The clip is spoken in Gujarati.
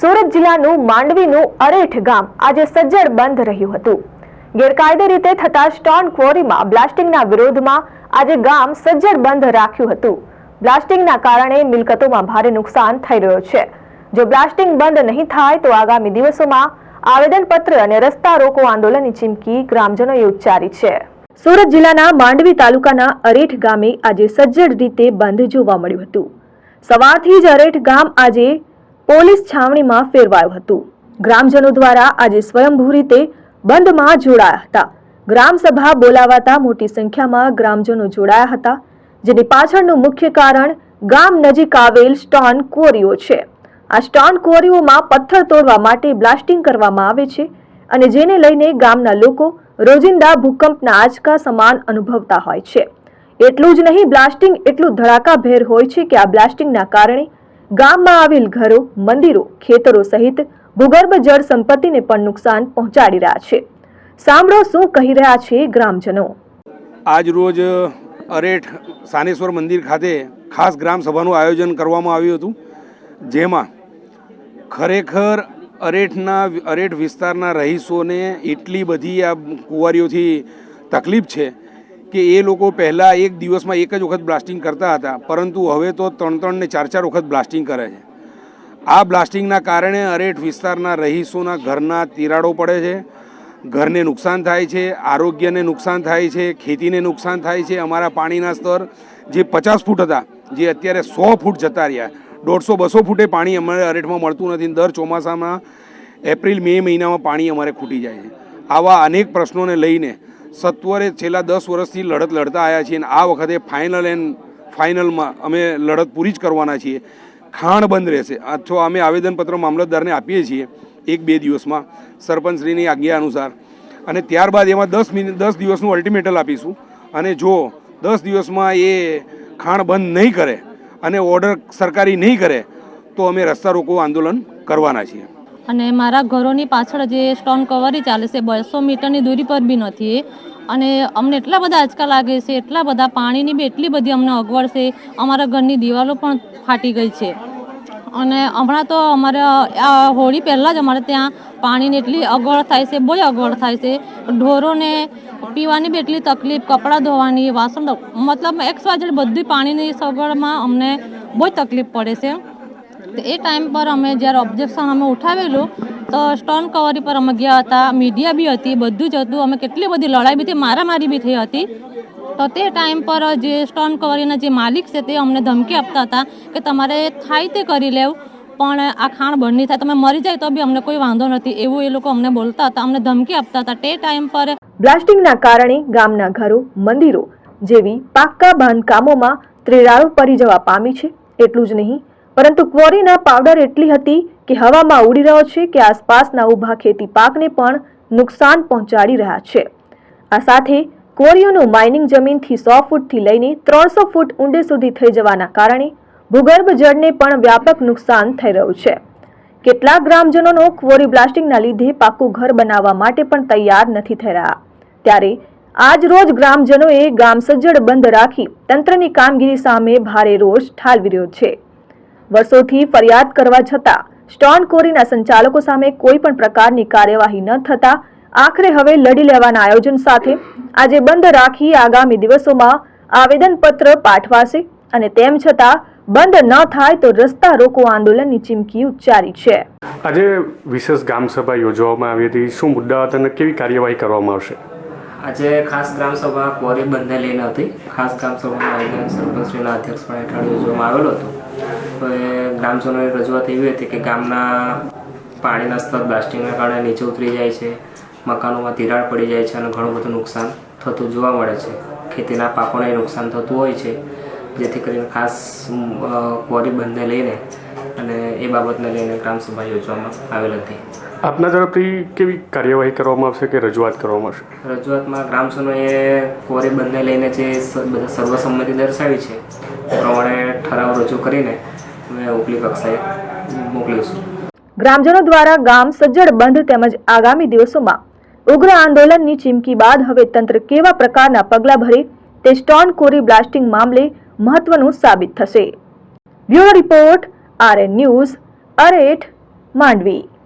સુરત જિલ્લાનું માંડવીનું અરેઠ ગામ આજે સજ્જડ બંધ રહ્યું હતું. ગેરકાયદે રીતે થતા સ્ટોન ક્વોરીમાં બ્લાસ્ટિંગના વિરોધમાં આજે ગામ સજ્જડ બંધ રાખ્યું હતું. બ્લાસ્ટિંગના કારણે મિલકતોમાં ભારે નુકસાન થઈ રહ્યો છે. જો બ્લાસ્ટિંગ બંધ નહીં થાય તો આગામી દિવસોમાં આવેદનપત્ર અને રસ્તા રોકો આંદોલનની ચીમકી ગ્રામજનોએ ઉચ્ચારી છે. સુરત જિલ્લાના માંડવી તાલુકાના અરેઠ ગામે આજે સજ્જડ રીતે બંધ જોવા મળ્યું હતું. સવારથી જ અરેઠ ગામ આજે પોલીસ છાવણીમાં ફેરવાયું હતું. ગ્રામજનો દ્વારા આજે સ્વયંભૂ રીતે બંધમાં જોડાયા હતા. ગ્રામસભા બોલાવાતા મોટી સંખ્યામાં ગ્રામજનો જોડાયા હતા, જેની પાછળનું મુખ્ય કારણ ગામ નજીક આવેલ સ્ટોન ક્વોરીઓ છે. આ સ્ટોન ક્વોરીઓમાં પથ્થર તોડવા માટે બ્લાસ્ટિંગ કરવામાં આવે છે અને જેને લઈને ગામના લોકો રોજિંદા ભૂકંપના આંચકા સમાન અનુભવતા હોય છે. એટલું જ નહીં, બ્લાસ્ટિંગ એટલું ધડાકાભેર હોય છે કે આ બ્લાસ્ટિંગના કારણે ગામમાં આવેલ ઘરો, મંદિરો, ખેતરો સહિત ભૂગર્ભ જળ સંપત્તિને પણ નુકસાન પહોંચાડી રહ્યા છે. સાંભળો શું કહી રહ્યા છે ગ્રામજનો. આજ રોજ અરેઠ સાનેશ્વર મંદિર ખાતે ખાસ ગ્રામ સભાનું આયોજન કરવામાં આવ્યું હતું, જેમાં ખરેખર અરેઠના, અરેઠ વિસ્તારના રહીશોને એટલી બધી આ કુંવારીઓથી તકલીફ છે કે એ લોકો પહેલાં એક દિવસમાં એક જ વખત બ્લાસ્ટિંગ કરતા હતા, પરંતુ હવે તો ત્રણ ત્રણ ને ચાર ચાર વખત બ્લાસ્ટિંગ કરે છે. આ બ્લાસ્ટિંગના કારણે અરેઠ વિસ્તારના રહીશોના ઘરના તિરાડો પડે છે, ઘરને નુકસાન થાય છે, આરોગ્યને નુકસાન થાય છે, ખેતીને નુકસાન થાય છે. અમારા પાણીના સ્તર જે પચાસ ફૂટ હતા, જે અત્યારે સો ફૂટ જતા રહ્યા. દોઢસો બસો ફૂટે પાણી અમારે અરેઠમાં મળતું નથી. દર ચોમાસામાં એપ્રિલ, મે મહિનામાં પાણી અમારે ખૂટી જાય છે. આવા અનેક પ્રશ્નોને લઈને સત્વરે છેલ્લા દસ વર્ષથી લડત લડતા આવ્યા છીએ અને આ વખતે ફાઇનલ એન્ડ ફાઇનલમાં અમે લડત પૂરી જ કરવાના છીએ. ખાણ બંધ રહેશે. અથવા અમે આવેદનપત્ર મામલતદારને આપીએ છીએ એક બે દિવસમાં સરપંચશ્રીની આજ્ઞા અનુસાર. અને ત્યારબાદ એમાં દસ મિનિટ દસ દિવસનું અલ્ટિમેટલ આપીશું. અને જો દસ દિવસમાં એ ખાણ બંધ નહીં કરે અને ઓર્ડર સરકારી નહીં કરે, તો અમે રસ્તા રોકો આંદોલન કરવાના છીએ. અને મારા ઘરોની પાછળ જે સ્ટોન કવરી ચાલે છે, બસો મીટરની દૂરી પર બી નથી. અને અમને એટલા બધા આંચકા લાગે છે, એટલા બધા પાણીની બી એટલી બધી અમને અગવડ છે, અમારા ઘરની દિવાલો પણ ફાટી ગઈ છે. અને હમણાં તો અમારે આ હોળી પહેલાં જ અમારે ત્યાં પાણીની એટલી અગવડ થાય છે, બહુ અગવડ થાય છે. ઢોરોને પીવાની બી એટલી તકલીફ, કપડાં ધોવાની, વાસણ મતલબ એક્સ વાય બધી પાણીની સગવડમાં અમને બહુ તકલીફ પડે છે. એ ટાઈમ પર અમે જ્યારે ઓબ્જેક્શન અમે ઉઠાવેલું, તો સ્ટોન કવરી પર અમે ગયા હતા મીડિયા બી હતી, બધું જ હતું. અમે કેટલી બધી લડાઈ બી થઈ, મારામારી બી થઈ હતી. તો તે ટાઈમ પર જે સ્ટોન કવરીના જે માલિક છે તે અમને ધમકી આપતા હતા કે તમારે થાય તે કરી લેવું, પણ આ ખાણ બંધ નહીં થાય. તમે મરી જાય તો બી અમને કોઈ વાંધો નથી, એવું એ લોકો અમને બોલતા હતા, અમને ધમકી આપતા હતા. તે ટાઈમ પર બ્લાસ્ટિંગના કારણે ગામના ઘરો, મંદિરો જેવી પાક્કા બાંધકામોમાં ત્રિરાળો પડી જવા પામી છે. એટલું જ નહીં પરંતુ ક્વોરીના પાવડર એટલી હતી કે હવામાં ઉડી રહ્યો છે કે આસપાસના ઊભા ખેતી પાકને પણ નુકસાન પહોંચાડી રહ્યા છે. આ સાથે ક્વોરીઓનું માઇનિંગ જમીનથી સો ફૂટથી લઈને ત્રણસો ફૂટ ઊંડે સુધી થઈ જવાના કારણે ભૂગર્ભ જળને પણ વ્યાપક નુકસાન થઈ રહ્યું છે. કેટલાક ગ્રામજનોનો ક્વોરી બ્લાસ્ટિંગના લીધે પાકું ઘર બનાવવા માટે પણ તૈયાર નથી થઈ રહ્યા. ત્યારે આજ રોજ ગ્રામજનોએ ગામ સજ્જડ બંધ રાખી તંત્રની કામગીરી સામે ભારે રોષ ઠાલવી રહ્યો છે. વર્ષોથી ફરિયાદ કરવા છતાં સ્ટોન કોરીના સંચાલકો સામે કોઈ પણ પ્રકારની કાર્યવાહી ન થતા આખરે હવે લડી લેવાના આયોજન સાથે આજે બંધ રાખી આગામી દિવસોમાં આવેદનપત્ર પાઠવાશે અને તેમ છતાં બંધ ન થાય તો રસ્તા રોકો આંદોલનની ચીમકી ઉચ્ચારી છે. આજે વિશેષ ગ્રામ સભા યોજવામાં આવી હતી. શું મુદ્દા હતા અને કેવી કાર્યવાહી કરવામાં આવશે? આજે ખાસ ગ્રામસભા કોરી બંધને લઈને હતી. ખાસ ગ્રામસભાનું આયોજન સરપંચશ્રીના અધ્યક્ષપણે હેઠળ યોજવામાં આવેલો હતો. તો એ ગ્રામજનોની રજૂઆત એવી હતી કે ગામના પાણીના સ્તર બ્લાસ્ટિંગના કારણે નીચે ઉતરી જાય છે મકાનોમાં તિરાડ પડી જાય છે અને ઘણું બધું નુકસાન થતું જોવા મળે છે. ખેતીના પાકોને નુકસાન થતું હોય છે જેથી કરીને ખાસ કોરી ક્વોરી બંધને લઈને અને એ બાબતને લઈને ગ્રામસભા યોજવામાં આવેલ હતી. આપના તરફથી કેવી કાર્યવાહી કરવામાં આવશે કે રજૂઆત કરવામાં આવશે? રજૂઆતમાં ગ્રામજનોએ કોરી બંધને લઈને જે બધા સર્વસંમતિ દર્શાવી છે પ્રમાણે ઠરાવ રજૂ કરીને અમે ઉપલી કક્ષાએ મોકલીશું ગ્રામજનો દ્વારા ગામ સજ્જડ બંધ તેમજ આગામી દિવસોમાં ઉગ્ર આંદોલનની ચીમકી બાદ હવે તંત્ર કેવા પ્રકારના પગલાં ભરે તે સ્ટોન કોરી બ્લાસ્ટિંગ મામલે મહત્વનું સાબિત થશે. Bureau report RN news Areth Mandvi.